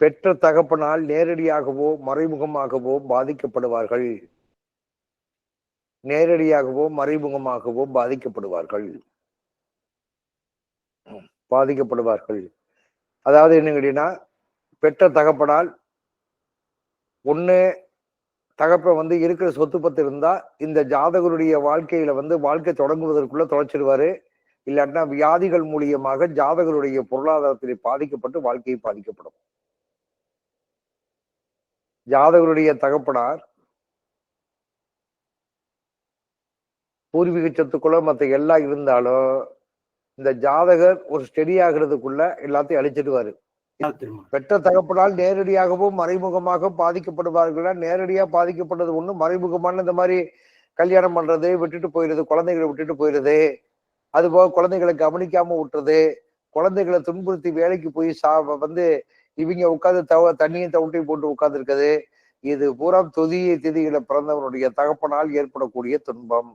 பெற்ற தகப்பனால் நேரடியாகவோ மறைமுகமாகவோ பாதிக்கப்படுவார்கள். நேரடியாகவோ மறைமுகமாகவோ பாதிக்கப்படுவார்கள். பாதிக்கப்படுவார்கள். அதாவது என்ன கேட்டீங்கன்னா பெற்ற தகப்பனால் ஒண்ணு தகப்ப வந்து இருக்கிற சொத்து பத்து இருந்தா இந்த ஜாதகருடைய வாழ்க்கையில வந்து வாழ்க்கை தொடங்குவதற்குள்ள தொலைச்சிடுவாரு இல்லாட்டினா வியாதிகள் மூலியமாக ஜாதகருடைய பொருளாதாரத்தில் பாதிக்கப்பட்டு வாழ்க்கையை பாதிக்கப்படும். ஜாதகருடைய தகப்பனார் பூர்வீக சொத்துக்குள்ள மத்த எல்லாம் இருந்தாலும் இந்த ஜாதகர் ஒரு ஸ்டெடி ஆகிறதுக்குள்ள எல்லாத்தையும் அழிச்சிடுவாரு. பெற்ற தகப்பனால் நேரடியாகவோ மறைமுகமாக பாதிக்கப்படுவார்களா? நேரடியா பாதிக்கப்பட்டது ஒண்ணு மறைமுகமான இந்த மாதிரி கல்யாணம் பண்றது விட்டுட்டு போயிடுது குழந்தைகளை விட்டுட்டு போயிடுது அது போக குழந்தைகளை கவனிக்காம விட்டுறது குழந்தைகளை துன்புறுத்தி வேலைக்கு போய் சா வந்து இவங்க உட்காந்து தவ தண்ணியும் தவிட்டையும் போட்டு உட்காந்துருக்குது இது பூரா தொதிய திதிகளை பிறந்தவனுடைய தகப்பனால் ஏற்படக்கூடிய துன்பம்.